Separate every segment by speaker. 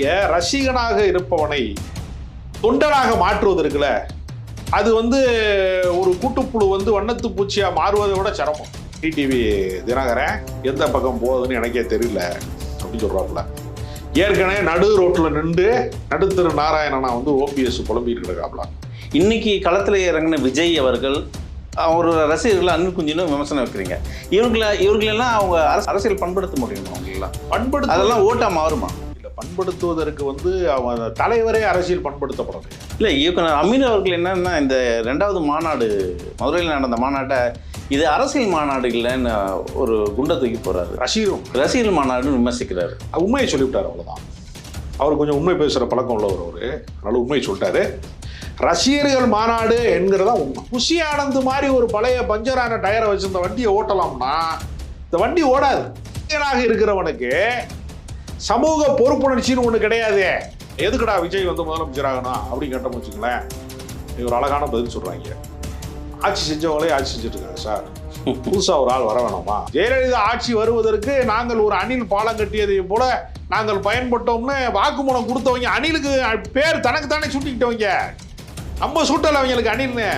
Speaker 1: இங்க ரசிகனாக இருப்பவனை தொண்டனாக மாற்றுவது இருக்குல்ல அது வந்து ஒரு கூட்டுப்புழு வந்து வண்ணத்து பூச்சியா மாறுவதை விட சிரமம். டிடிவி தினகரன் எந்த பக்கம் போகுதுன்னு எனக்கே தெரியல அப்படின்னு சொல்றாப்புல. ஏற்கனவே நடு ரோட்ல நின்று நடுத்தரு நாராயணனா வந்து ஓபிஎஸ் புலம்பிட்டு இருக்காப்ல
Speaker 2: இன்னைக்கு களத்தில் இறங்கின விஜய் அவர்கள் அவர் ரசிகர்கள் அன்பு குஞ்சினும் விமர்சனம் வைக்கிறீங்க. இவர்களை இவர்களெல்லாம் அவங்க அரசு- அரசியல் பண்படுத்த முடியுமா அவங்களெல்லாம்
Speaker 1: பண்படுத்த
Speaker 2: அதெல்லாம் ஓட்டா மாறுமா?
Speaker 1: பண்படுத்துவதற்கு வந்து அவன் தலைவரே அரசியல் பண்படுத்தப்படணும்.
Speaker 2: இல்லை இயக்குனர் அமீர் அவர்கள் என்னன்னா இந்த ரெண்டாவது மாநாடு மதுரையில் நடந்த மாநாட்டை இது அரசியல் மாநாடு இல்லைன்னு ஒரு குண்டை தூக்கி போறாரு
Speaker 1: ரசிகரும்
Speaker 2: ரசிகர்கள் மாநாடுன்னு விமர்சிக்கிறாரு.
Speaker 1: உண்மையை சொல்லிவிட்டார் அவ்வளவுதான். அவர் கொஞ்சம் உண்மை பேசுகிற பழக்கம் உள்ளவர் அவரு. அதனால உண்மையை சொல்லிட்டாரு. ரசிகர்கள் மாநாடு என்கிறதா உண்மை. குஷி ஆனந்த் மாதிரி ஒரு பழைய பஞ்சரான டயரை வச்சிருந்த வண்டியை ஓட்டலாம்னா இந்த வண்டி ஓடாது. இருக்கிறவனுக்கு சமூக பொறுப்புணர்ச்சின்னு ஒன்று கிடையாது. எதுக்குடா விஜய் வந்து முதலமைச்சர் ஆகணும் அப்படின்னு கேட்டோம் வச்சுங்களேன் இவர் ஒரு அழகான பதில் சொல்கிறாங்க ஆட்சி செஞ்சவங்களே ஆட்சி செஞ்சுட்டு இருக்காங்க சார். புதுசாக ஒரு ஆள் வர வேணாமா? ஜெயலலிதா ஆட்சி வருவதற்கு நாங்கள் ஒரு அணில் பாலம் கட்டியதை போல நாங்கள் பயன்பட்டோம்னு வாக்குமூலம் கொடுத்தவங்க அணிலுக்கு பேர் தனக்கு தானே சுட்டிக்கிட்டவங்க. நம்ம சுட்டல அவங்களுக்கு அணில்னு.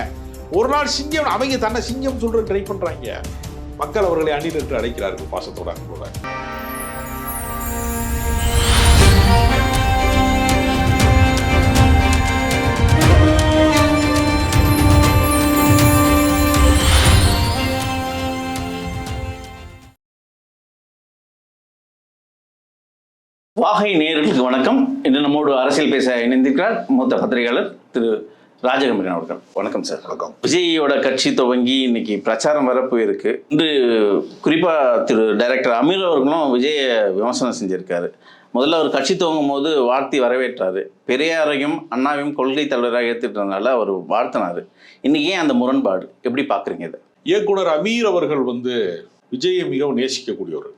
Speaker 1: ஒரு நாள் சிங்கம் அவங்க தன்னை சிங்கம் சொல்ற ட்ரை பண்றாங்க. மக்கள் அவர்களை அணில் என்று அழைக்கிறார்கள் பாசத்தோட அன்போட.
Speaker 2: வாகை நேயர்களுக்கு வணக்கம். இன்று நம்மோடு அரசியல் பேச இணைந்திருக்கிறார் மூத்த பத்திரிகையாளர் திரு ராஜகம்பீரன் அவர்கள். வணக்கம் சார்.
Speaker 1: வணக்கம்.
Speaker 2: விஜயோட கட்சி துவங்கி இன்னைக்கு பிரச்சாரம் வர போயிருக்கு. இன்று குறிப்பா திரு டைரக்டர் அமீர் அவர்களும் விஜய விமர்சனம் செஞ்சிருக்காரு. முதல்ல அவர் கட்சி துவங்கும் போது வாழ்த்தி வரவேற்றாரு. பெரியாரையும் அண்ணாவையும் கொள்கை தலைவராக ஏற்றுட்டதுனால அவர் வாழ்த்தினாரு. இன்னைக்கு ஏன் அந்த முரண்பாடு? எப்படி பாக்குறீங்க இதை?
Speaker 1: இயக்குனர் அமீர் அவர்கள் வந்து விஜயை மிகவும் நேசிக்கக்கூடியவர்.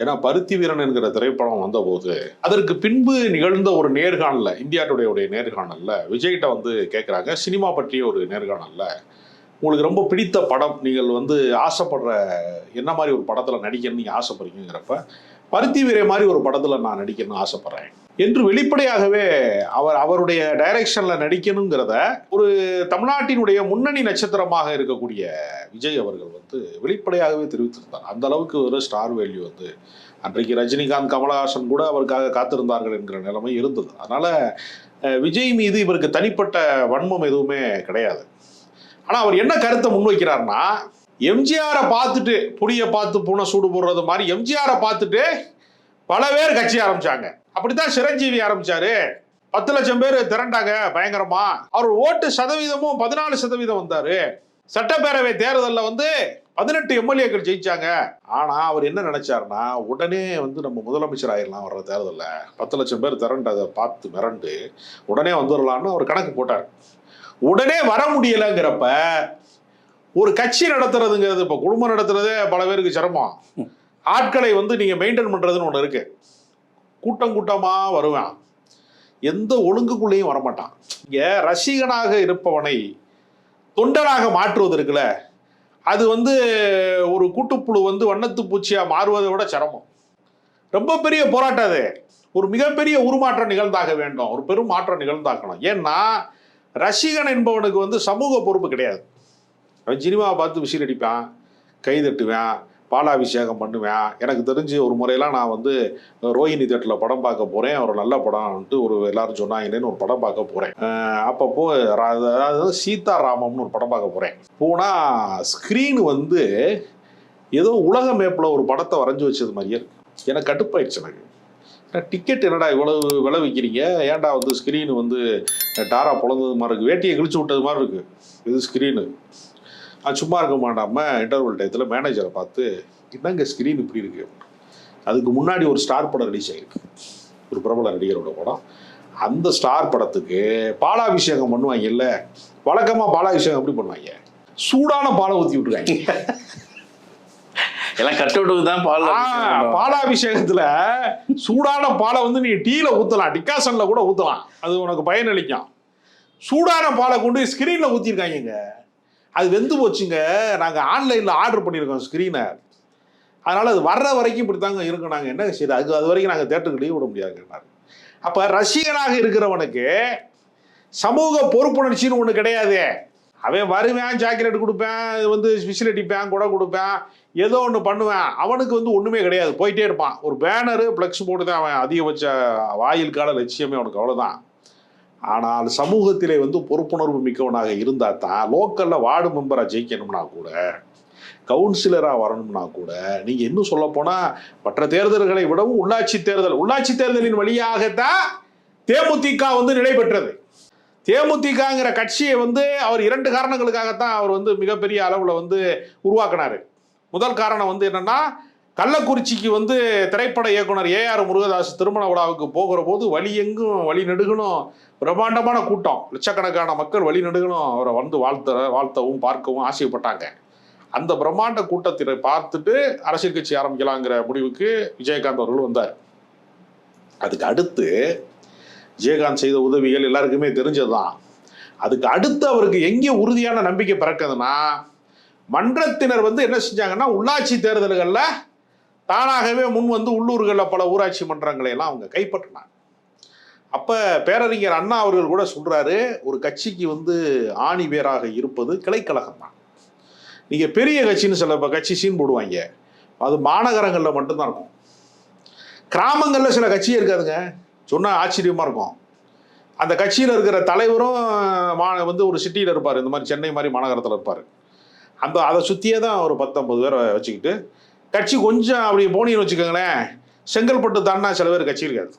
Speaker 1: ஏன்னா பருத்தி வீரன் என்கிற திரைப்படம் வந்தபோது அதற்கு பின்பு நிகழ்ந்த ஒரு நேர்காணல இந்தியா டுடேவுடைய நேர்காணல்ல விஜய்கிட்ட வந்து கேட்குறாங்க சினிமா பற்றிய ஒரு நேர்காணல்ல. உங்களுக்கு ரொம்ப பிடித்த படம் நீங்கள் வந்து ஆசைப்படுற என்ன மாதிரி ஒரு படத்தில் நடிக்கணும்னு நீங்கள் ஆசைப்படுறீங்கிறப்ப பருத்தி வீரை மாதிரி ஒரு படத்தில் நான் நடிக்கணும்னு ஆசைப்பட்றேன். என்று வெளிப்படையாகவே அவர் அவருடைய டைரக்ஷன்ல நடிக்கணுங்கிறத ஒரு தமிழ்நாட்டினுடைய முன்னணி நட்சத்திரமாக இருக்கக்கூடிய விஜய் அவர்கள் வந்து வெளிப்படையாகவே தெரிவித்திருந்தார். அந்த அளவுக்கு ஒரு ஸ்டார் வேல்யூ வந்து அன்றைக்கு ரஜினிகாந்த் கமலஹாசன் கூட அவருக்காக காத்திருந்தார்கள் என்கிற நிலைமை இருந்தது. அதனால விஜய் மீது இவருக்கு தனிப்பட்ட வன்மம் எதுவுமே கிடையாது. ஆனால் அவர் என்ன கருத்தை முன்வைக்கிறார்னா எம்ஜிஆரை பார்த்துட்டு புளிய பார்த்து பூனை சூடு போடுறது மாதிரி எம்ஜிஆரை பார்த்துட்டு பல பேர் கட்சி ஆரம்பிச்சாங்க. அப்படித்தான் சிரஞ்சீவி ஆரம்பிச்சாரு. பத்து லட்சம் பேர் திரண்டாங்க பயங்கரமா. அவர் ஓட்டு சதவீதமும் பதினாலு சதவீதம் வந்தாரு. சட்டப்பேரவை தேர்தலில் வந்து பதினெட்டு எம்எல்ஏக்கள் ஜெயிச்சாங்க. ஆனா அவர் என்ன நினைச்சாருன்னா உடனே வந்து நம்ம முதலமைச்சர் ஆயிடலாம் வர்ற தேர்தலில். பத்து லட்சம் பேர் திரண்டதை பார்த்து மிரண்டு உடனே வந்துடலாம்னு அவர் கணக்கு போட்டார். உடனே வர முடியலைங்கிறப்ப ஒரு கட்சி நடத்துறதுங்கிறது இப்போ குடும்பம் நடத்துறதே பல பேருக்கு சிரமம். ஆட்களை வந்து நீங்கள் மெயின்டைன் பண்ணுறதுன்னு ஒன்று இருக்குது கூட்டம் கூட்டமாக வருவான். எந்த ஒழுங்குக்குள்ளேயும் வரமாட்டான். இங்கே ரசிகனாக இருப்பவனை தொண்டனாக மாற்றுவது இருக்குல்ல. அது வந்து ஒரு கூட்டுப்புழு வந்து வண்ணத்து பூச்சியாக மாறுவதை விட சிரமம். ரொம்ப பெரிய போராட்டம் அது. ஒரு மிகப்பெரிய உருமாற்றம் நிகழ்ந்தாக வேண்டும். ஒரு பெரும் மாற்றம் நிகழ்ந்தாக்கணும். ஏன்னா ரசிகன் என்பவனுக்கு வந்து சமூக பொறுப்பு கிடையாது. அவன் சினிமாவை பார்த்து விசில் அடிப்பான் கை தட்டுவேன் பாலாபிஷேகம் பண்ணுவேன். எனக்கு தெரிஞ்சு ஒரு முறையெல்லாம் நான் வந்து ரோஹிணி தேட்டரில் படம் பார்க்க போகிறேன் ஒரு நல்ல படம்ன்ட்டு ஒரு எல்லாரும் சொன்னாங்கன்னு ஒரு படம் பார்க்க போகிறேன் அப்பப்போ அதாவது சீதாராமம்னு ஒரு படம் பார்க்க போகிறேன் போனால் ஸ்க்ரீன் வந்து ஏதோ உலக மேப்பில் ஒரு படத்தை வரைஞ்சி வச்சது மாதிரியே இருக்கு. எனக்கு கட்டுப்பாயிடுச்சு எனக்கு. டிக்கெட் என்னடா இவ்வளவு விலை விற்கிறீங்க ஏன்டா வந்து ஸ்க்ரீனு வந்து டாரா பொழந்தது மாதிரி இருக்கு. வேட்டியை கிழிச்சு விட்டது மாதிரி இருக்குது இது ஸ்க்ரீனு அது சும்மா இருக்க மாட்டாம இன்டர்வல் டயத்தில் மேனேஜரை பார்த்து என்னங்க ஸ்க்ரீன் இப்படி இருக்கு? அதுக்கு முன்னாடி ஒரு ஸ்டார் படம் ரிலீஸ் ஆயிருக்கு. ஒரு பிரபல நடிகரோட படம். அந்த ஸ்டார் படத்துக்கு பாலாபிஷேகம் பண்ணுவாங்க இல்ல வழக்கமா பாலாபிஷேகம் எப்படி பண்ணுவாங்க? சூடான பாலை ஊற்றி விட்டுருக்காங்க
Speaker 2: எல்லாம் கட் அவுட்டுக்கு தான் பால்
Speaker 1: பாலாபிஷேகத்துல சூடான பாலை வந்து நீ டீல ஊத்தலாம் டிகாசன்ல கூட ஊத்தலாம். அது உனக்கு பயனளிக்கும். சூடான பாலை கொண்டு ஸ்கிரீன்ல ஊத்திருக்காங்க அது வெந்து போச்சுங்க. நாங்கள் ஆன்லைனில் ஆர்டர் பண்ணியிருக்கோம் ஸ்க்ரீனை அதனால் அது வர்ற வரைக்கும் இப்படி தாங்க இருக்கும். நாங்கள் என்ன சரி அது அது வரைக்கும் நாங்கள் தேட்டருக்கு லீவ் விட முடியாதுன்னாரு அப்போ ரசிகனாக இருக்கிறவனுக்கு சமூக பொறுப்புணர்ச்சின்னு ஒன்று கிடையாது. அவன் வருவேன் ஜாக்கெட் கொடுப்பேன் வந்து விசில் அடிப்பேன் குடம் கொடுப்பேன் ஏதோ ஒன்று பண்ணுவேன். அவனுக்கு வந்து ஒன்றுமே கிடையாது. போயிட்டே இருப்பான். ஒரு பேனரு ஃப்ளெக்ஸ் போட்டு தான் அவன் அதிகபட்ச வாயில் கால லட்சியமே அவனுக்கு அவ்வளோதான் ஆனால் சமூகத்திலே வந்து பொறுப்புணர்வு மிக்கவனாக இருந்தால் தான் லோக்கலில் வார்டு மெம்பராக ஜெயிக்கணும்னா கூட கவுன்சிலராக வரணும்னா கூட நீங்கள் இன்னும் சொல்ல போனால் மற்ற தேர்தல்களை விடவும் உள்ளாட்சி தேர்தல் உள்ளாட்சி தேர்தலின் வழியாகத்தான் தேமுதிக வந்து நிலை பெற்றது. தேமுதிகங்கிற கட்சியை வந்து அவர் இரண்டு காரணங்களுக்காகத்தான் அவர் வந்து மிகப்பெரிய அளவில் வந்து உருவாக்கினாரு. முதல் காரணம் வந்து என்னென்னா கள்ளக்குறிச்சிக்கு வந்து திரைப்பட இயக்குனர் ஏஆர் முருகதாஸ் திருமண விழாவுக்கு போகிற போது வழி எங்கும் வழி நெடுகணும். பிரம்மாண்டமான கூட்டம். லட்சக்கணக்கான மக்கள் வழி நெடுகணும். அவரை வந்து வாழ்த்த வாழ்த்தவும் பார்க்கவும் ஆசைப்பட்டாங்க. அந்த பிரம்மாண்ட கூட்டத்தினை பார்த்துட்டு அரசியல் கட்சி ஆரம்பிக்கலாங்கிற முடிவுக்கு விஜயகாந்த் அவர்கள் வந்தார். அதுக்கு அடுத்து விஜயகாந்த் செய்த உதவிகள் எல்லாருக்குமே தெரிஞ்சதுதான். அதுக்கு அடுத்து அவருக்கு எங்கே உறுதியான நம்பிக்கை பிறக்குதுன்னா மன்றத்தினர் வந்து என்ன செஞ்சாங்கன்னா உள்ளாட்சி தேர்தல்களில் தானாகவே முன் வந்து உள்ளூர்களில் பல ஊராட்சி மன்றங்களை எல்லாம் அவங்க கைப்பற்றினாங்க. அப்போ பேரறிஞர் அண்ணா அவர்கள் கூட சொல்கிறாரு ஒரு கட்சிக்கு வந்து ஆணி வேராக இருப்பது கிளைக்கழகம் தான். நீங்கள் பெரிய கட்சின்னு சில இப்போ கட்சி சீன் போடுவாங்க. அது மாநகரங்களில் மட்டும்தான் இருக்கும். கிராமங்களில் சில கட்சியே இருக்காதுங்க. சொன்னால் ஆச்சரியமாக இருக்கும். அந்த கட்சியில் இருக்கிற தலைவரும் மா வந்து ஒரு சிட்டியில் இருப்பார். இந்த மாதிரி சென்னை மாதிரி மாநகரத்தில் இருப்பார். அந்த அதை சுற்றியே தான் ஒரு பத்தொம்பது பேரை வச்சுக்கிட்டு கட்சி கொஞ்சம் அப்படி போனின்னு வச்சுக்கோங்களேன் செங்கல்பட்டு தாண்டா சில பேர் கட்சி இருக்காது.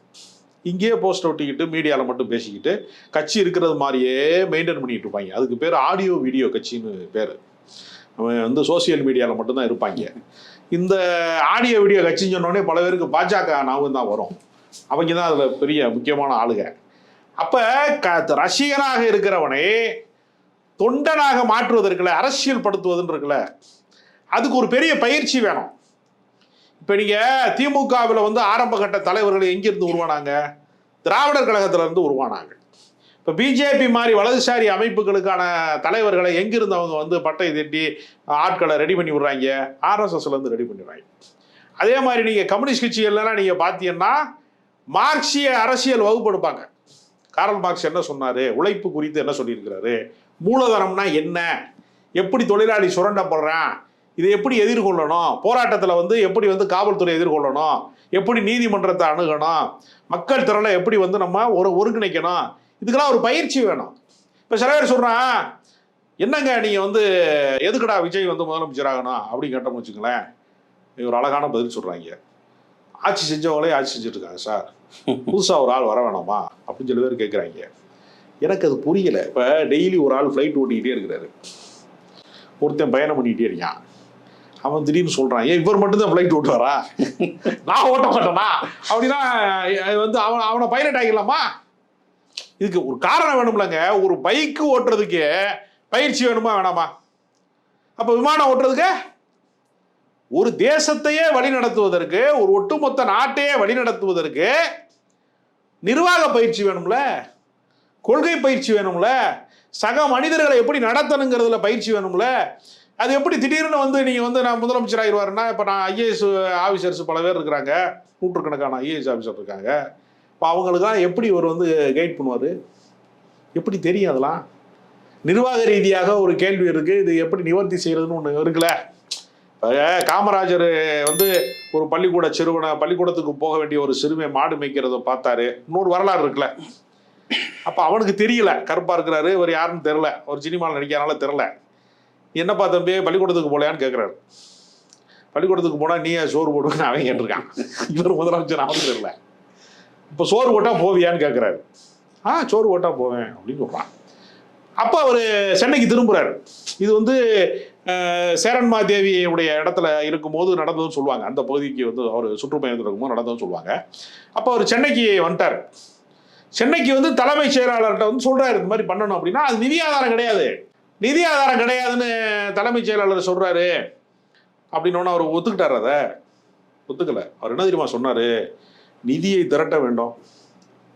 Speaker 1: இங்கேயே போஸ்ட் ஒட்டிக்கிட்டு மீடியாவில் மட்டும் பேசிக்கிட்டு கட்சி இருக்கிறது மாதிரியே மெயின்டைன் பண்ணிட்டு இருப்பாங்க. அதுக்கு பேர் ஆடியோ வீடியோ கட்சின்னு பேர். அவன் வந்து சோசியல் மீடியாவில் மட்டும்தான் இருப்பாங்க. இந்த ஆடியோ வீடியோ கட்சின்னு சொன்னோடனே பல பேருக்கு பாஜக நாவும் தான் வரும். அவங்க தான் அதில் பெரிய முக்கியமான ஆளுங்க. அப்போ க ரசிகனாக இருக்கிறவனை தொண்டனாக மாற்றுவதற்குல அரசியல் படுத்துவதுன்னு இருக்குல்ல அதுக்கு ஒரு பெரிய பயிற்சி வேணும். இப்போ நீங்கள் திமுகவில் வந்து ஆரம்ப கட்ட தலைவர்கள் எங்கேருந்து உருவானாங்க? திராவிடர் கழகத்துலேருந்து உருவானாங்க. இப்போ பிஜேபி மாதிரி வலதுசாரி அமைப்புகளுக்கான தலைவர்களை எங்கிருந்து அவங்க வந்து பட்டை திட்டி ஆட்களை ரெடி பண்ணி விடுறாங்க? ஆர்எஸ்எஸ்லேருந்து ரெடி பண்ணிடுறாங்க. அதே மாதிரி நீங்கள் கம்யூனிஸ்ட் கட்சிகள்லாம் நீங்கள் பார்த்தீங்கன்னா மார்க்சிய அரசியல் வகுப்படுப்பாங்க. காரல் மார்க்ஸ் என்ன சொன்னார்? உழைப்பு குறித்து என்ன சொல்லியிருக்கிறாரு? மூலதனம்னா என்ன? எப்படி தொழிலாளி சுரண்டப்படுறான்? இதை எப்படி எதிர்கொள்ளணும்? போராட்டத்தில் வந்து எப்படி வந்து காவல்துறை எதிர்கொள்ளணும்? எப்படி நீதிமன்றத்தை அணுகணும்? மக்கள் திரளை எப்படி வந்து நம்ம ஒரு ஒருங்கிணைக்கணும்? இதுக்கெல்லாம் ஒரு பயிற்சி வேணும். இப்போ சில பேர் சொல்கிறான் என்னங்க நீங்கள் வந்து எதுக்குடா விஜய் வந்து முதலமைச்சர் ஆகணும்? அப்படின்னு கேட்டோம்னு வச்சுங்களேன் ஒரு அழகான பதில் சொல்கிறாங்க ஆட்சி செஞ்சவங்களே ஆட்சி செஞ்சுட்டு இருக்காங்க சார். புதுசாக ஒரு ஆள் வர வேணாமா? அப்படின்னு சொல்லி பேர் கேட்குறாங்க எனக்கு அது புரியல. இப்போ டெய்லி ஒரு ஆள் ஃப்ளைட் ஓட்டிக்கிட்டே இருக்கிறாரு. ஒருத்தன் பயணம் பண்ணிக்கிட்டே இருக்கான். அவன் திடீர்னு சொல்கிறான் ஏன் இவர் மட்டும்தான் ஃப்ளைட் ஓட்டுவாரா? நான் ஓட்ட மாட்டேனா? அப்படின்னா வந்து அவன் அவனை பைலட் ஆகிடலாமா? இதுக்கு ஒரு காரணம் வேணும்லங்க. ஒரு பைக்கு ஓட்டுறதுக்கு பயிற்சி வேணுமா வேணாமா? அப்போ விமானம் ஓட்டுறதுக்கு? ஒரு தேசத்தையே வழிநடத்துவதற்கு ஒரு ஒட்டுமொத்த நாட்டையே வழிநடத்துவதற்கு நிர்வாக பயிற்சி வேணும்ல? கொள்கை பயிற்சி வேணும்ல? சக மனிதர்களை எப்படி நடத்தணுங்கிறதுல பயிற்சி வேணும்ல? அது எப்படி திடீர்னு வந்து நீங்கள் வந்து நான் முதலமைச்சர் ஆகிடுவாருன்னா இப்போ நான் ஐஏஎஸ் ஆஃபீஸர்ஸ் பல பேர் இருக்கிறாங்க நூற்றுக்கணக்கான ஐஏஎஸ் ஆஃபீஸர் இருக்காங்க. இப்போ அவங்களுக்கெல்லாம் எப்படி இவர் வந்து கைட் பண்ணுவார்? எப்படி தெரியும் அதெல்லாம்? நிர்வாக ரீதியாக ஒரு கேள்வி இருக்குது இது எப்படி நிவர்த்தி செய்கிறதுன்னு ஒன்று இருக்குல்ல. காமராஜர் வந்து ஒரு பள்ளிக்கூட சிறுவனை பள்ளிக்கூடத்துக்கு போக வேண்டிய ஒரு சிறுமை மாடு மேய்க்கிறத பார்த்தாரு. இன்னொரு வரலாறு இருக்குல்ல. அப்போ அவனுக்கு தெரியல. கருப்பாக இருக்கிறாரு. இவர் யாருன்னு தெரில ஒரு சினிமாவில் நடிக்கிறனால தெரில என்னப்பா தம்பி பள்ளிக்கூடத்துக்கு போலையான்னு கேட்குறாரு பள்ளிக்கூடத்துக்கு போனால் நீ ஏன் சோறு போடுவேன்னு அவன் கேட்டிருக்கான். இவர் முதலமைச்சர் அவனுக்கு தெரியல இப்போ சோறு போட்டால் போவியான்னு கேட்குறாரு ஆ சோறு போட்டால் போவேன் அப்படின்னு சொல்கிறான் அப்போ அவர் சென்னைக்கு திரும்புகிறார் இது வந்து சேரன்மா தேவியுடைய இடத்துல இருக்கும்போது நடந்ததுன்னு சொல்லுவாங்க. அந்த பகுதிக்கு வந்து அவர் சுற்றுப்பயணத்தில் இருக்கும்போது நடந்ததுன்னு சொல்லுவாங்க. அப்போ அவர் சென்னைக்கு வந்துட்டார். சென்னைக்கு வந்து தலைமைச் செயலாளர்கிட்ட வந்து சொல்கிறார் இந்த மாதிரி பண்ணணும் அப்படின்னா அது நிதி ஆதாரம் கிடையாது. நிதி ஆதாரம் கிடையாதுன்னு தலைமைச் செயலாளர் சொல்றாரு. அப்படின்னு அவர் ஒத்துக்கிட்டார் அதை. ஒத்துக்கல. அவர் என்ன தெரியுமா சொன்னாரு? நிதியை திரட்ட வேண்டும்.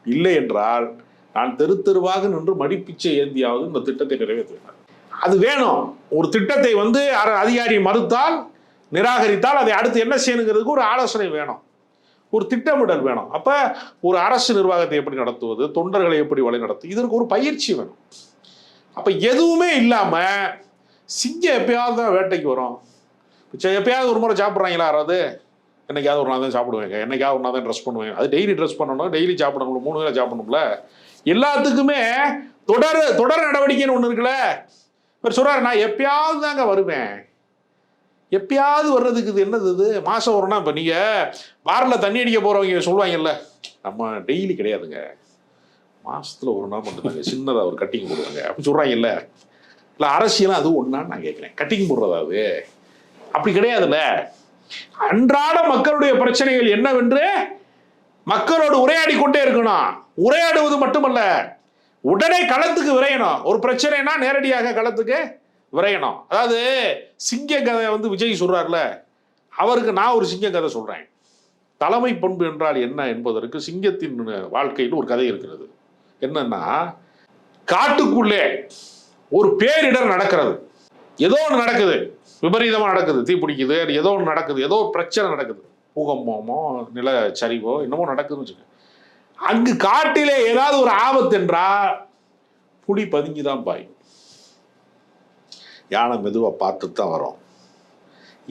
Speaker 1: இல்லை என்றால் நான் தெரு தெருவாக நின்று மடிப்பிச்சை ஏந்தியாவது இந்த திட்டத்தை நிறைவேற்றுவேன். அது வேணும். ஒரு திட்டத்தை வந்து அதிகாரி மறுத்தால் நிராகரித்தால் அதை அடுத்து என்ன செய்யணுங்கிறதுக்கு ஒரு ஆலோசனை வேணும். ஒரு திட்டமிடல் வேணும். அப்ப ஒரு அரசு நிர்வாகத்தை எப்படி நடத்துவது? தொண்டர்களை எப்படி வழி நடத்து இதற்கு ஒரு பயிற்சி வேணும். அப்போ எதுவுமே இல்லாமல் சிங்கம் எப்பயாவது தான் வேட்டைக்கு வரும். சரி, எப்பயாவது ஒரு முறை சாப்பிட்றாங்களா யாராவது? என்னைக்காவது ஒரு நாள் தான் சாப்பிடுவேங்க. என்னைக்காவது ஒரு நாள் தான் ட்ரெஸ் பண்ணுவேன். அது டெய்லி ட்ரெஸ் பண்ணணும் டெய்லி சாப்பிடணும் மூணு வேளை சாப்பிடணும்ல. எல்லாத்துக்குமே தொடர் தொடர் நடவடிக்கைன்னு ஒன்று இருக்குல்ல. இவர் சொல்கிறார் நான் எப்பயாவது தாங்க வருவேன். எப்பயாவது வர்றதுக்கு இது என்னது இது? மாதம் வரும்னா இப்போ நீங்கள் வாரில் தண்ணி அடிக்க போகிறவங்க சொல்லுவாங்கல்ல. நம்ம டெய்லி கிடையாதுங்க. மாதத்தில் ஒரு நாள் பண்ணுறாங்க சின்னதாக ஒரு கட்டிங் போடுவாங்க. அப்படி சொல்கிறாங்கல்ல இல்லை அரசியலாம் அது ஒன்றான்னு நான் கேட்குறேன். கட்டிங் போடுறதா அது? அப்படி கிடையாதுல்ல. அன்றாட மக்களுடைய பிரச்சனைகள் என்னவென்று மக்களோடு உரையாடி கொண்டே இருக்கணும். உரையாடுவது மட்டுமல்ல. உடனே களத்துக்கு விரையணும். ஒரு பிரச்சனைனா நேரடியாக களத்துக்கு விரையணும். அதாவது சிங்க கதை வந்து விஜய் சொல்றாருல அவருக்கு நான் ஒரு சிங்க கதை சொல்றேன். தலைமை பண்பு என்றால் என்ன என்பதற்கு சிங்கத்தின் வாழ்க்கையில் ஒரு கதை இருக்கிறது. என்னன்னா காட்டுக்குள்ளே ஒரு பேரிடர் நடக்கிறது. ஏதோ ஒன்று நடக்குது. விபரீதமாக நடக்குது. தீ பிடிக்குது. ஏதோ ஒன்று நடக்குது. ஏதோ ஒரு பிரச்சனை நடக்குது. பூகம்பமோ சரிவோ என்னமோ நடக்குதுன்னு வச்சுக்கோங்க. அங்கு காட்டிலே ஏதாவது ஒரு ஆபத்து புலி பதுங்கி தான் பாயும். யானை மெதுவாக பார்த்துட்டு தான் வரும்.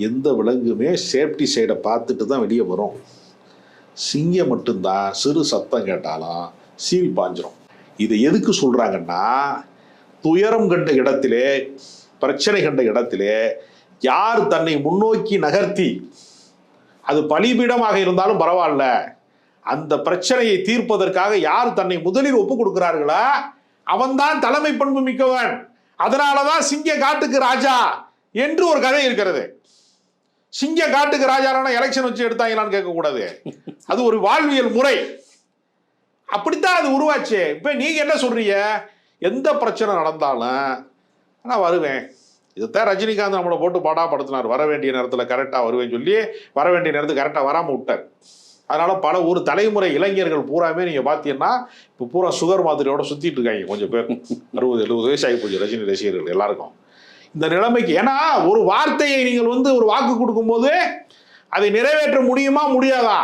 Speaker 1: எந்த விலங்குமே சேஃப்டி சைடை பார்த்துட்டு தான் வெளியே வரும். சிங்கம் மட்டும்தான் சிறு சத்தம் கேட்டாலும் சீவி பாஞ்சிரும். இதை எதுக்கு சொல்கிறாங்கன்னா துயரம் கண்ட இடத்திலே பிரச்சனை கண்ட இடத்திலே யார் தன்னை முன்னோக்கி நகர்த்தி அது பலிபீடமாக இருந்தாலும் பரவாயில்ல அந்த பிரச்சனையை தீர்ப்பதற்காக யார் தன்னை முதலில் ஒப்பு கொடுக்கிறார்களோ? அவன்தான் தலைமை பண்பு மிக்கவன். அதனாலதான் சிங்க காட்டுக்கு ராஜா என்று ஒரு கதை இருக்கிறது. சிங்க காட்டுக்கு ராஜானா எலெக்ஷன் வச்சு எடுத்தாங்களான்னு கேட்கக்கூடாது. அது ஒரு வாழ்வியல் முறை. அப்படித்தான் அது உருவாச்சு. இப்போ நீங்க என்ன சொல்றீங்க? எந்த பிரச்சனை நடந்தாலும் நான் வருவேன். இதைத்தான் ரஜினிகாந்த் நம்மளை போட்டு பாடாப்படுத்தினார் வர வேண்டிய நேரத்தில் கரெக்டாக வருவேன்னு சொல்லி வர வேண்டிய நேரத்துக்கு கரெக்டாக வராமல் விட்டார். அதனால பல ஒரு தலைமுறை இளைஞர்கள் பூராமே நீங்கள் பார்த்தீங்கன்னா இப்போ பூரா சுகர் மாதிரியோட சுற்றிட்டு இருக்காங்க கொஞ்சம் பேர். அறுபது எழுபது வயசு ஆகி போச்சு ரஜினி ரசிகர்கள் எல்லாருக்கும். இந்த நிலைமைக்கு ஏன்னா ஒரு வார்த்தையை நீங்கள் வந்து ஒரு வாக்கு கொடுக்கும்போது அதை நிறைவேற்ற முடியுமா முடியாதா?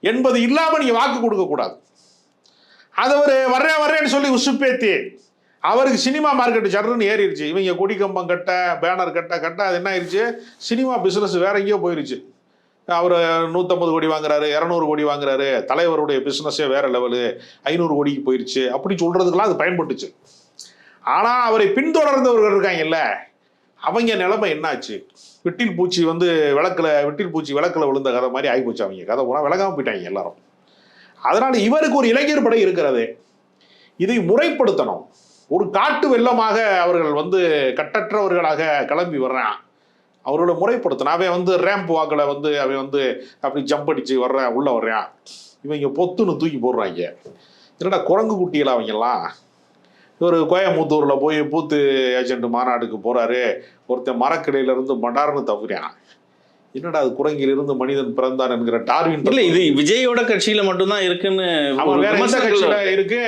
Speaker 1: என்பது இல்லாமல் நீங்கள் வாக்கு கொடுக்கக்கூடாது. அது ஒரு வர்றேன் வர்றேன்னு சொல்லி உசுப்பேத்தி. அவருக்கு சினிமா மார்க்கெட் சர்றன்னு ஏறிடுச்சு இவங்க கொடி கம்பம் கட்ட பேனர் கட்ட கட்ட அது என்ன ஆயிடுச்சு சினிமா பிஸ்னஸ் வேற எங்கேயோ போயிருச்சு. அவர் நூற்றம்பது கோடி வாங்குறாரு இரநூறு கோடி வாங்குறாரு. தலைவருடைய பிஸ்னஸே வேற லெவலு ஐநூறு கோடிக்கு போயிருச்சு. அப்படி சொல்றதுக்கெல்லாம் அது பயன்பட்டுச்சு. ஆனால் அவரை பின்தொடர்ந்தவர்கள் இருக்காங்கல்ல அவங்க நிலைமை என்னாச்சு? விட்டில் பூச்சி வந்து விளக்கில் விட்டில் பூச்சி விளக்கில் விழுந்த கதை மாதிரி ஆகிப்போச்சு அவங்க. கதை பூரா விளக்காம போயிட்டாங்க எல்லாரும். அதனால இவருக்கு ஒரு இளைஞர் படை இருக்கிறது. இதை முறைப்படுத்தணும். ஒரு காட்டு வெள்ளமாக அவர்கள் வந்து கட்டற்றவர்களாக கிளம்பி வர்றான். அவரோட முறைப்படுத்தணும். அவன் வந்து ரேம்ப் வாக்கில் வந்து அவன் வந்து அப்படி ஜம்ப் அடிச்சு வர்றேன் உள்ள வர்றான். இவங்க பொத்துன்னு தூக்கி போடுறாங்க. என்னடா குரங்கு குட்டிகள் அவங்கெல்லாம்? இவர் கோயம்புத்தூரில் போய் பூத்து ஏஜென்ட் மாநாடுக்கு போகிறாரு ஒருத்தன் மரக்கடையிலேருந்து மடார்னு தவிரான் என்னடா அது குரங்கிலிருந்து மனிதன் பிறந்தான் என்கிற டார்வின்
Speaker 2: இல்ல இது விஜயோட கட்சியில மட்டும்தான் இருக்குன்னு
Speaker 1: கட்சியில இருக்கு?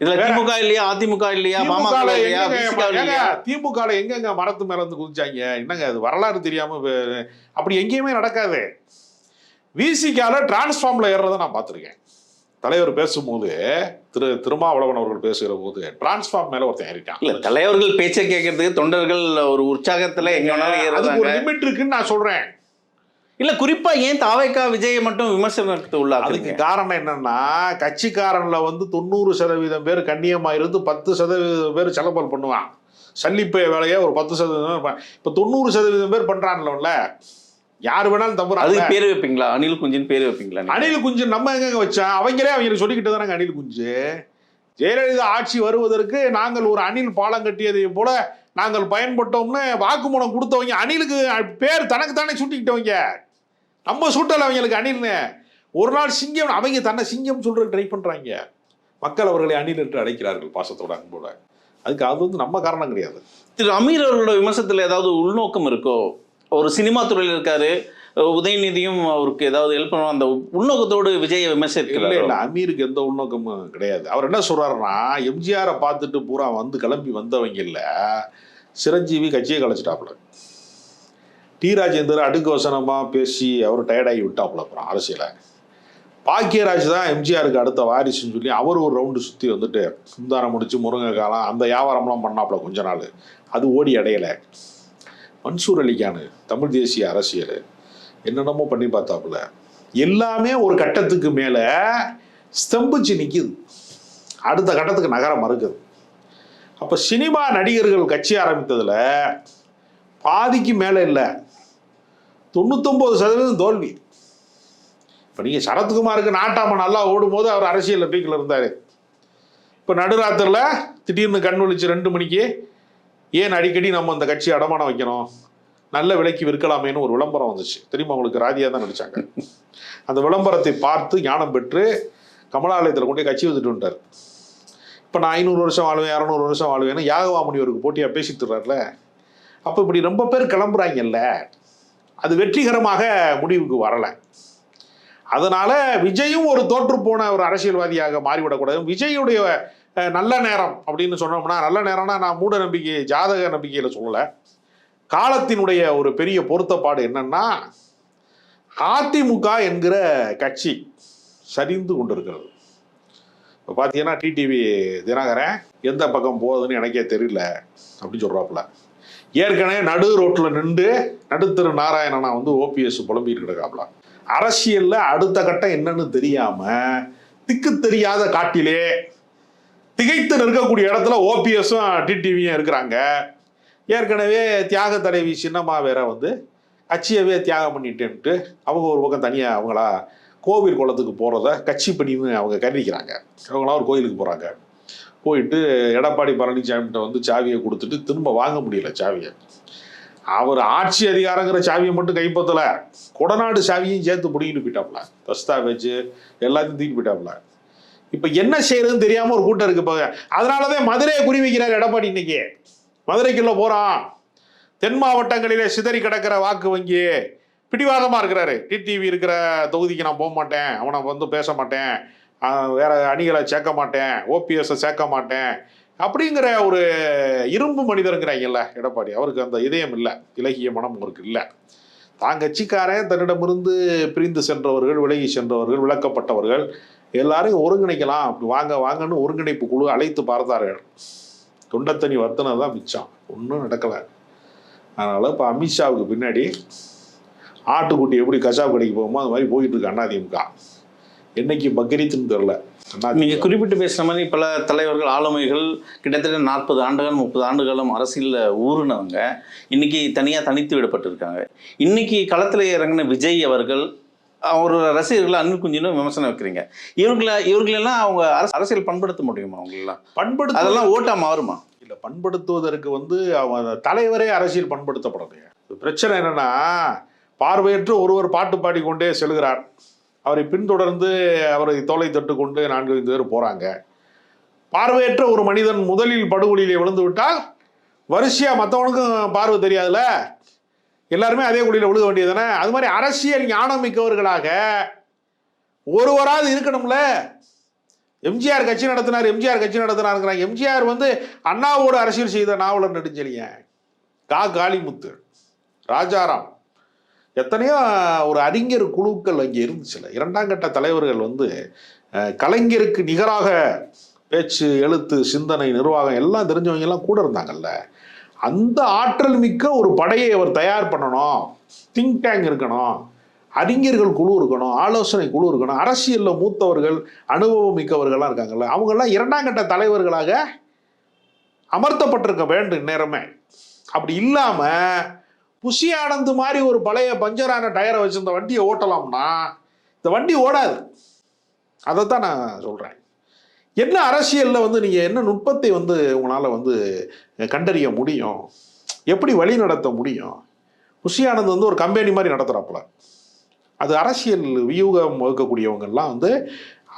Speaker 2: இதுல திமுக இல்லையா அதிமுக இல்லையா பாமக இல்லையா
Speaker 1: திமுகல எங்கங்க மரத்து மேல இருந்து குதிச்சாங்க? என்னங்க அது வரலாறு தெரியாம அப்படி எங்கேயுமே நடக்காது. விசிகால டிரான்ஸ்ஃபார்ம்ல ஏறுறதை நான் பார்த்திருக்கேன். தலைவர் பேசும்போது திரு திருமாவளவன் அவர்கள் பேசுகிற போது டிரான்ஸ்ஃபார்ம் மேல ஒருத்தன் ஏறிட்டான்.
Speaker 2: இல்ல தலைவர்கள் பேச்சை கேட்கறதுக்கு தொண்டர்கள் ஒரு உற்சாகத்துல எங்க வேணாலும்
Speaker 1: அதுக்கு ஒரு லிமிட் இருக்குன்னு நான் சொல்றேன்.
Speaker 2: இல்ல குறிப்பா ஏன் தாவைக்கா விஜயை மட்டும் விமர்சனத்துக்கு
Speaker 1: அதுக்கு
Speaker 2: உள்ளாக்குறீங்க
Speaker 1: காரணம் என்னன்னா கட்சிக்காரன்ல வந்து தொண்ணூறு சதவீதம் பேர் கண்ணியமா இருந்து பத்து சதவீதம் பேர் செலபல் பண்ணுவான். சல்லிப்பை வேலையை ஒரு பத்து சதவீதம் இருப்பான். இப்ப தொண்ணூறு சதவீதம் பேர் பண்றான்ல யார் வேணாலும்
Speaker 2: அது
Speaker 1: தப்புறாங்க
Speaker 2: பேர் வைப்பீங்களா? அனில் குஞ்சின் பேர் வைப்பீங்களா?
Speaker 1: அனில் குஞ்சு நம்ம எங்க வச்சோம் அவங்களே அவங்களுக்கு சொல்லிக்கிட்டு தானங்க அனில் குஞ்சு. ஜெயலலிதா ஆட்சி வருவதற்கு நாங்கள் ஒரு அணில் பாலம் கட்டியதை போல நாங்கள் பயன்பட்டோம்னு வாக்குமூலம் கொடுத்தவங்க அணிலுக்கு பேர் தனக்கு தானே சுட்டிக்கிட்டவங்க. நம்ம சுட்டல அவங்களுக்கு அணில்னு. ஒரு நாள் சிங்கம் அவங்க தன்னை சிங்கம் சொல்றது ட்ரை பண்றாங்க. மக்கள் அவர்களை அணில் என்று அழைக்கிறார்கள் பாசத்தோட அன்போட. அதுக்கு அது வந்து நம்ம காரணம் கிடையாது.
Speaker 2: திரு அமீர் அவர்களோட விமர்சனத்துல ஏதாவது உள்நோக்கம் இருக்கோ? ஒரு சினிமா துறையில் இருக்காரு உதயநிதியும் அவருக்கு ஏதாவது ஹெல்ப் பண்ணுவோம் அந்த உள்நோக்கத்தோடு விஜயை
Speaker 1: இல்ல
Speaker 2: விமர்சிக்கிறார்
Speaker 1: இல்ல அமீருக்கு எந்த உள்நோக்கமும் கிடையாது. அவர் என்ன சொல்றாருன்னா எம்ஜிஆரை பார்த்துட்டு பூரா வந்து கிளம்பி வந்தவங்க இல்ல. சிரஞ்சீவி கட்சியை கலைச்சிட்டாப்புல. டி. ராஜேந்தர் அடுக்கு வசனமாக பேசி அவர் டயர்டாகி விட்டாப்புல அப்புறம் அரசியல. பாக்கியராஜ் தான் எம்ஜிஆருக்கு அடுத்த வாரிசுன்னு சொல்லி அவர் ஒரு ரவுண்டு சுற்றி வந்துட்டு சுந்தாரம் முடிச்சு முருங்கைக்காலாம் அந்த வியாபாரம்லாம் பண்ணாப்புல கொஞ்ச நாள். அது ஓடி அடையலை. மன்சூர் அலிகானு தமிழ் தேசிய அரசியல் என்னென்னமோ பண்ணி பார்த்தாப்புல. எல்லாமே ஒரு கட்டத்துக்கு மேலே ஸ்தம்பிச்சு நிற்கிது அடுத்த கட்டத்துக்கு நகர மறுக்குது. அப்போ சினிமா நடிகர்கள் கட்சி ஆரம்பித்ததில் பாதிக்கு மேலே இல்லை. தொண்ணூத்தொம்பது சதவீதம் தோல்வி. இப்போ நீங்கள் சரத்குமாருக்கு நாட்டாம நல்லா ஓடும்போது அவர் அரசியலில் பீக்கில் இருந்தார். இப்போ நடுராத்திரில் திடீர்னு கண் ஒழிச்சு ரெண்டு மணிக்கு ஏன் அடிக்கடி நம்ம அந்த கட்சி அடமானம் வைக்கணும்? நல்ல விலைக்கு விற்கலாமேன்னு ஒரு விளம்பரம் வந்துச்சு. திரும்ப அவங்களுக்கு ராதியா தான் நடிச்சாங்க. அந்த விளம்பரத்தை பார்த்து ஞானம் பெற்று கமலாலயத்தில் கொண்டு கட்சி வந்துட்டு வந்துட்டார். இப்போ நான் ஐநூறு வருஷம் வாழ்வேன் இரநூறு வருஷம் வாழ்வேன்னு யாகவாமணி ஒரு போட்டியாக பேசிட்டுறாருல அப்போ இப்படி ரொம்ப பேர் கிளம்புறாங்கல்ல. அது வெற்றிகரமாக முடிவுக்கு வரலை. அதனால விஜயும் ஒரு தோற்றுப்போன ஒரு அரசியல்வாதியாக மாறிவிடக்கூடாது. விஜயுடைய நல்ல நேரம் அப்படின்னு சொன்னோம்னா நல்ல நேரம்னா நான் மூட நம்பிக்கை ஜாதக நம்பிக்கையில் சொல்லலை. காலத்தினுடைய ஒரு பெரிய பொருத்தப்பாடு என்னன்னா அதிமுக என்கிற கட்சி சரிந்து கொண்டிருக்கிறது. இப்போ பார்த்தீங்கன்னா டிடிவி தினகரன் எந்த பக்கம் போகுதுன்னு எனக்கே தெரியல அப்படின்னு சொல்கிறாப்புல ஏற்கனவே நடு ரோட்டில் நின்று நடுத்தரு நாராயணனா வந்து ஓபிஎஸ் புலம்பிட்டு கிடக்காப்ல. அரசியலில் அடுத்த கட்டம் என்னன்னு தெரியாமல் திக்கு தெரியாத காட்டிலே திகைத்து நிற்கக்கூடிய இடத்துல ஓபிஎஸும் டிடிவியும் இருக்கிறாங்க. ஏற்கனவே தியாக தலைவி சின்னம்மா வேற வந்து கட்சியவே தியாகம் பண்ணிட்டேன்ட்டு அவங்க ஒரு பக்கம் தனியாக அவங்களா கோவில் குளத்துக்கு போகிறத கட்சி பணின்னு அவங்க கருதிக்கிறாங்க அவங்களாம் ஒரு கோயிலுக்கு போகிறாங்க போயிட்டு எடப்பாடி பழனிசாமிகிட்ட வந்து சாவியை கொடுத்துட்டு திரும்ப வாங்க முடியல சாவியை. அவர் ஆட்சி அதிகாரங்கிற சாவியை மட்டும் கைப்பற்றல கொடநாடு சாவியும் சேர்த்து பிடிக்கிட்டு போயிட்டாப்ல தஸ்தாவேஜ் எல்லாத்தையும் தூக்கி போயிட்டாப்ல இப்போ என்ன செய்யறதுன்னு தெரியாமல் ஒரு கூட்டம் இருக்கு இப்போ அதனாலதான் மதுரையை குறி வைக்கிறார் எடப்பாடி இன்னைக்கு. மதுரைக்குள்ள போகிறான் தென் மாவட்டங்களிலே சிதறி கிடக்கிற வாக்கு வங்கி பிடிவாதமாக இருக்கிறாரு. டிடிவி இருக்கிற தொகுதிக்கு நான் போக மாட்டேன். அவனை வந்து பேச மாட்டேன். வேற அணிகளை சேர்க்க மாட்டேன் ஓபிஎஸ்ஸை சேர்க்க மாட்டேன் அப்படிங்கிற ஒரு இரும்பு மனிதருங்கிறாங்கல்ல எடப்பாடி. அவருக்கு அந்த இதயம் இல்லை இலகிய மனம் அவருக்கு இல்லை. தான் கட்சிக்காரன் தன்னிடமிருந்து பிரிந்து சென்றவர்கள் விலகி சென்றவர்கள் விளக்கப்பட்டவர்கள் எல்லாரையும் ஒருங்கிணைக்கலாம். அப்படி வாங்க வாங்கன்னு ஒருங்கிணைப்பு குழு அழைத்து பார்த்தார்கள். தொண்டத்தனி வர்த்தனை தான் மிச்சம். ஒன்றும் நடக்கலை. அதனால் இப்போ அமித்ஷாவுக்கு பின்னாடி ஆட்டுக்குட்டி எப்படி கசாப் கடைக்கு போகுமோ அது மாதிரி போயிட்டு இருக்கு அதிமுக என்னைக்கு பக்ரீத்துன்னு தெரில
Speaker 2: நீங்க குறிப்பிட்டு பேசுற மாதிரி பல தலைவர்கள் ஆளுமைகள் கிட்டத்தட்ட நாற்பது ஆண்டுகள் முப்பது ஆண்டுகளும் அரசியல்ல ஊறுனவங்க இன்னைக்கு தனியா தனித்து விடப்பட்டிருக்காங்க. இன்னைக்கு களத்துல இறங்கின விஜய் அவர்கள் அவர் ரசிகர்களை அன்பு குஞ்சினும் விமர்சனம் வைக்கிறீங்க. இவர்களை இவர்களெல்லாம் அவங்க அரசு- அரசியல் பண்படுத்த முடியுமா அவங்களெல்லாம்
Speaker 1: பண்படுத்த
Speaker 2: அதெல்லாம் ஓட்டா மாறுமா?
Speaker 1: இல்லை பண்படுத்துவதற்கு வந்து அவன் தலைவரே அரசியல் பண்படுத்தப்படலையே. பிரச்சனை என்னன்னா பார்வையற்ற ஒருவர் பாட்டு பாடிக்கொண்டே செல்கிறார். அவரை பின்தொடர்ந்து அவரை தோலை தொட்டு கொண்டு நான்கு ஐந்து பேர் போறாங்க. பார்வையற்ற ஒரு மனிதன் முதலில் படுகொலியிலே விழுந்து விட்டால் வரிசையா மற்றவனுக்கும் பார்வை தெரியாதுல்ல? எல்லாருமே அதே குழியில் விழுக வேண்டியதுதானே? அது மாதிரி அரசியல் ஞானம் மிக்கவர்களாக ஒருவராது இருக்கணும்ல? எம்ஜிஆர் கட்சி நடத்தினார் எம்ஜிஆர் கட்சி நடத்தினாருங்கிறாங்க. எம்ஜிஆர் வந்து அண்ணாவோடு அரசியல் செய்த நாவலர் நெடுஞ்செழியன். கா. காளிமுத்து ராஜாராம் எத்தனையோ ஒரு அறிஞர் குழுக்கள் அங்கே இருந்துச்சுல இரண்டாம் கட்ட தலைவர்கள் வந்து கலைஞருக்கு நிகராக பேச்சு எழுத்து சிந்தனை நிர்வாகம் எல்லாம் தெரிஞ்சவங்க எல்லாம் கூட இருந்தாங்கல்ல. அந்த ஆற்றல் மிக்க ஒரு படையை அவர் தயார் பண்ணணும். திங்க் டேங்க் இருக்கணும். அறிஞர்கள் குழு இருக்கணும். ஆலோசனை குழு இருக்கணும். அரசியலில் மூத்தவர்கள் அனுபவம் மிக்கவர்கள்லாம் இருக்காங்கல்ல. அவங்கெல்லாம் இரண்டாம் கட்ட தலைவர்களாக அமர்த்தப்பட்டிருக்க வேண்டும் இந்நேரமே. அப்படி இல்லாமல் புஷி ஆனந்து மாதிரி ஒரு பழைய பஞ்சரான டயரை வச்சு இந்த வண்டியை ஓட்டலாம்னா இந்த வண்டி ஓடாது. அதை தான் நான் சொல்கிறேன் என்ன அரசியலில் வந்து நீங்கள் என்ன நுட்பத்தை வந்து உங்களால் வந்து கண்டறிய முடியும்? எப்படி வழி நடத்த முடியும்? புஷி ஆனந்த் வந்து ஒரு கம்பெனி மாதிரி நடத்துகிறாப்புல அது அரசியல் வியூகம் வகுக்கக்கூடியவங்கெல்லாம் வந்து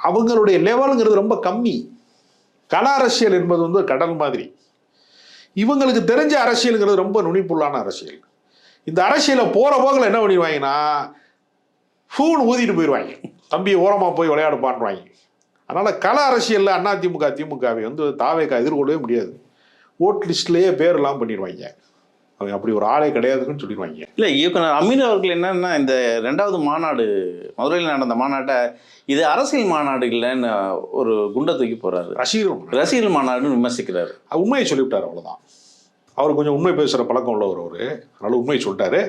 Speaker 1: அவங்களுடைய லெவலுங்கிறது ரொம்ப கம்மி. கல அரசியல் என்பது வந்து கடல் மாதிரி. இவங்களுக்கு தெரிஞ்ச அரசியலுங்கிறது ரொம்ப நுனிப்புள்ளான அரசியல். இந்த அரசியலை போகிற போக்கில் என்ன பண்ணிடுவாங்கன்னா ஃபூன் ஊதிட்டு போயிடுவாங்க. தம்பி ஓரமாக போய் விளையாடுப்பான்வாங்க அதனால் கல அரசியலில் அதிமுக திமுகவை வந்து தாவேக்கா எதிர்கொள்ளவே முடியாது. ஓட் லிஸ்ட்லேயே பேர் எல்லாம் பண்ணிடுவாங்க. அவன் அப்படி ஒரு ஆளே கிடையாதுன்னு சொல்லிடுவாங்க.
Speaker 2: இல்லை இயக்குனர் அமீர் அவர்கள் என்னன்னா இந்த ரெண்டாவது மாநாடு மதுரையில் நடந்த மாநாட்டை இது அரசியல் மாநாடு இல்லைன்னு ஒரு குண்டை தூக்கி போறாரு.
Speaker 1: ரசிகர்கள்
Speaker 2: ரசிகர் மாநாடுன்னு விமர்சிக்கிறாரு.
Speaker 1: உண்மையை சொல்லிவிட்டார் அவ்வளவுதான். அவர் கொஞ்சம் உண்மை பேசுகிற பழக்கம் உள்ளவர் அவர். அதனால உண்மையை சொல்லிட்டாரு.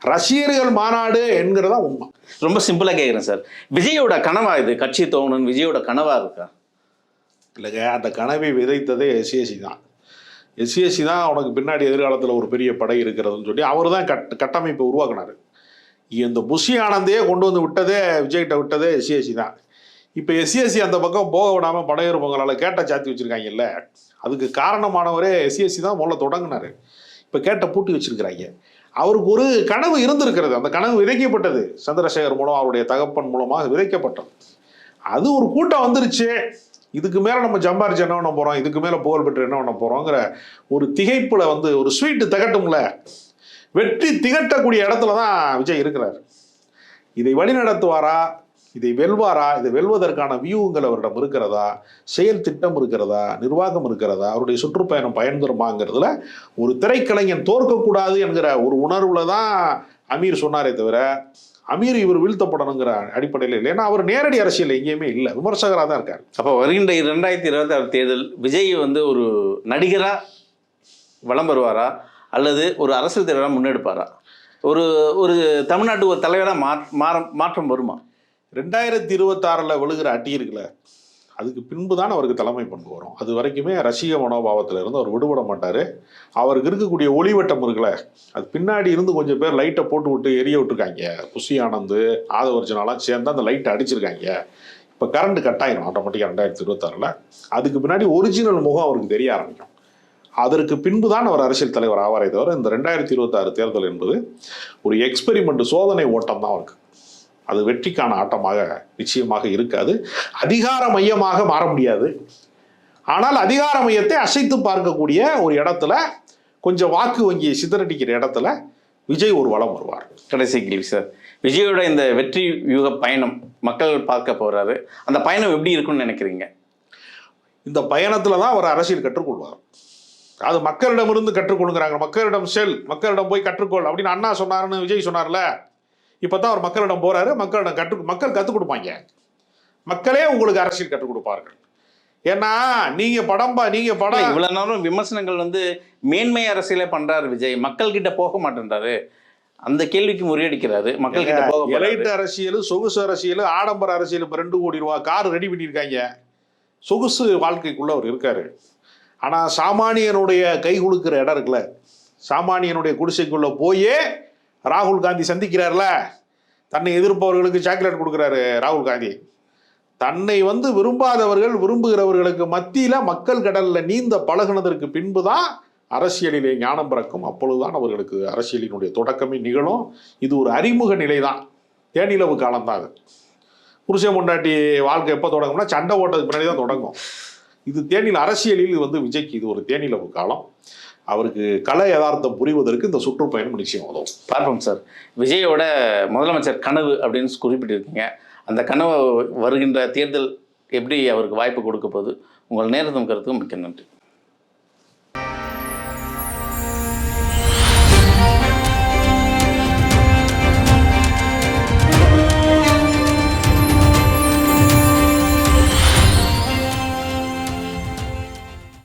Speaker 1: ரசிகர்கள் மாநாடு என்கிறதா உண்மை.
Speaker 2: ரொம்ப சிம்பிளாக கேட்குறேன் சார். விஜயோட கனவா இது? கட்சி தோணுன்னு விஜயோட கனவா இருக்கா?
Speaker 1: இல்லைங்க அந்த கனவை விதைத்ததே எஸ்சிஎஸ்சி தான். எஸ்சிஎஸ்சி தான் அவனுக்கு பின்னாடி எதிர்காலத்தில் ஒரு பெரிய படை இருக்கிறதுன்னு சொல்லி அவர் தான் கட் கட்டமைப்பை உருவாக்குனாரு. இந்த புஷி ஆனந்தையே கொண்டு வந்து விட்டதே விஜய்கிட்ட விட்டதே எஸ்சிஎஸ்சி தான். இப்போ எஸ்சிஎஸ்சி அந்த பக்கம் போக விடாமல் படையேறு பொங்கலால் கேட்ட சாத்தி வச்சுருக்காங்கல்ல அதுக்கு காரணமானவரே எஸ்சிஎஸ்சி தான் முதல்ல தொடங்கினாரு. இப்போ கேட்ட பூட்டி வச்சுருக்கிறாங்க. அவருக்கு ஒரு கனவு இருந்திருக்கிறது. அந்த கனவு விதைக்கப்பட்டது. சந்திரசேகர் மூலம் அவருடைய தகப்பன் மூலமாக விதைக்கப்பட்டது. அது ஒரு கூட்டம் வந்துருச்சு. இதுக்கு மேலே நம்ம சம்பாரிச்சு என்ன பண்ண போகிறோம் இதுக்கு மேலே புகழ் பெற்று என்ன பண்ண போகிறோங்கிற ஒரு திகைப்பில் வந்து ஒரு ஸ்வீட்டு திகட்டும்ல வெற்றி திகட்டக்கூடிய இடத்துல தான் விஜய் இருக்கிறார். இதை வழிநடத்துவாரா இதை வெல்வாரா? இதை வெல்வதற்கான வியூங்கள் அவரிடம் இருக்கிறதா? செயல் திட்டம் இருக்கிறதா? நிர்வாகம் இருக்கிறதா? அவருடைய சுற்றுப்பயணம் பயன் தருமாங்கிறதுல ஒரு திரைக்கலைஞன் தோற்கக்கூடாது என்கிற ஒரு உணர்வுல தான் அமீர் சொன்னாரே தவிர அமீர் இவர் வீழ்த்தப்படணுங்கிற அடிப்படையில் இல்லை. ஏன்னா அவர் நேரடி அரசியல் எங்கேயுமே இல்லை. விமர்சகராக தான் இருக்கார்.
Speaker 2: அப்போ வருகின்ற இரண்டாயிரத்தி இருபத்தி ஆறு தேர்தல் விஜய் வந்து ஒரு நடிகரா வளம் வருவாரா? அல்லது ஒரு அரசியல் தலைவராக முன்னெடுப்பாரா? ஒரு ஒரு தமிழ்நாட்டு ஒரு தலைவராக மா மாற மாற்றம் வருமா?
Speaker 1: ரெண்டாயிரத்தி இருபத்தாறில் விழுகிற அட்டி இருக்குல்ல அதுக்கு பின்பு தான் அவருக்கு தலைமை பண்பு வரும். அது வரைக்குமே ரசிக மனோபாவத்தில் இருந்து அவர் விடுபட மாட்டார். அவருக்கு இருக்கக்கூடிய ஒளிவட்டம் இருக்குல்ல அது பின்னாடி இருந்து கொஞ்சம் பேர் லைட்டை போட்டு விட்டு எரிய விட்டுருக்காங்க. புஷி ஆனந்து ஆதவர்ஜனாலாம் சேர்ந்து அந்த லைட்டை அடிச்சிருக்காங்க. இப்போ கரண்ட் கட் ஆயிரும் ஆட்டோமேட்டிக்காக ரெண்டாயிரத்தி இருபத்தாறில். அதுக்கு பின்னாடி ஒரிஜினல் முகம் அவருக்கு தெரிய ஆரம்பிக்கும். அதற்கு பின்பு தான் அவர் அரசியல் தலைவர் ஆவாரே தவிர இந்த ரெண்டாயிரத்தி இருபத்தாறு தேர்தல் என்பது ஒரு எக்ஸ்பெரிமெண்ட் சோதனை ஓட்டம் தான் அவருக்கு. அது வெற்றிக்கான ஆட்டமாக நிச்சயமாக இருக்காது. அதிகார மையமாக மாற முடியாது. ஆனால் அதிகார மையத்தை அசைத்து பார்க்கக்கூடிய ஒரு இடத்துல கொஞ்சம் வாக்கு வங்கியை சிதறடிக்கிற இடத்துல விஜய் ஒரு வளம் வருவார்.
Speaker 2: கடைசி கேள்வி சார். விஜயோட இந்த வெற்றி வியூக பயணம் மக்கள் பார்க்க போறாரு. அந்த பயணம் எப்படி இருக்கும்னு நினைக்கிறீங்க?
Speaker 1: இந்த பயணத்தில் தான் அவர் அரசியல் கற்றுக்கொள்வார். அது மக்களிடமிருந்து கற்றுக்கொள்கிறாங்க. மக்களிடம் செல் மக்களிடம் போய் கற்றுக்கொள் அப்படின்னு அண்ணா சொன்னாருன்னு விஜய் சொன்னார்ல. இப்போ தான் அவர் மக்களிடம் போறாரு. மக்களிடம் கற்று மக்கள் கற்றுக் கொடுப்பாங்க. மக்களே உங்களுக்கு அரசியல் கற்றுக் கொடுப்பார்கள். ஏன்னா நீங்க படம் பா நீங்க படம்
Speaker 2: இவ்வளவு நேரம் விமர்சனங்கள் வந்து மேன்மை அரசியலே பண்றாரு விஜய். மக்கள் கிட்ட போக மாட்டேன்றாரு. அந்த கேள்விக்கு முறியடிக்கிறாரு. மக்கள் கிட்ட போக.
Speaker 1: எலைட் அரசியல் சொகுசு அரசியல் ஆடம்பர அரசியல் இப்போ ரெண்டு கோடி ரூபா கார் ரெடி பண்ணியிருக்காங்க. சொகுசு வாழ்க்கைக்குள்ள அவர் இருக்காரு. ஆனா சாமானியனுடைய கை குலுக்கிற இடம் இருக்குல்ல. சாமானியனுடைய குடிசைக்குள்ள போயே ராகுல் காந்தி சந்திக்கிறார்ல? தன்னை எதிர்ப்பவர்களுக்கு சாக்லேட் கொடுக்குறாரு ராகுல் காந்தி. தன்னை வந்து விரும்பாதவர்கள் விரும்புகிறவர்களுக்கு மத்தியில் மக்கள் கடலில் நீந்த பழகுனதற்கு பின்பு தான் அரசியலிலே ஞானம் பிறக்கும். அப்பொழுதுதான் அவர்களுக்கு அரசியலினுடைய தொடக்கமே நிகழும். இது ஒரு அறிமுக நிலை தான் தேனிலவு காலம்தான் அது. புருஷ பொண்டாட்டி வாழ்க்கை எப்போ தொடங்கும்னா சண்டை ஓட்டதுக்கு பின்னாடி தான் தொடங்கும். இது தேனில் அரசியலில் வந்து விஜய்க்கு இது ஒரு தேனிலவு காலம். அவருக்கு கலை யதார்த்தம் புரிவதற்கு இந்த சுற்றுப்பயணம் நிச்சயம் உதவும்.
Speaker 2: பார்ப்போம் சார். விஜயோட முதலமைச்சர் கனவு அப்படின்னு குறிப்பிட்டிருக்கீங்க. அந்த கனவு வருகின்ற தேர்தல் எப்படி அவருக்கு வாய்ப்பு கொடுக்க போகுது? உங்கள் நேரத்தும் கருத்துக்கும் மிக்க நன்றி.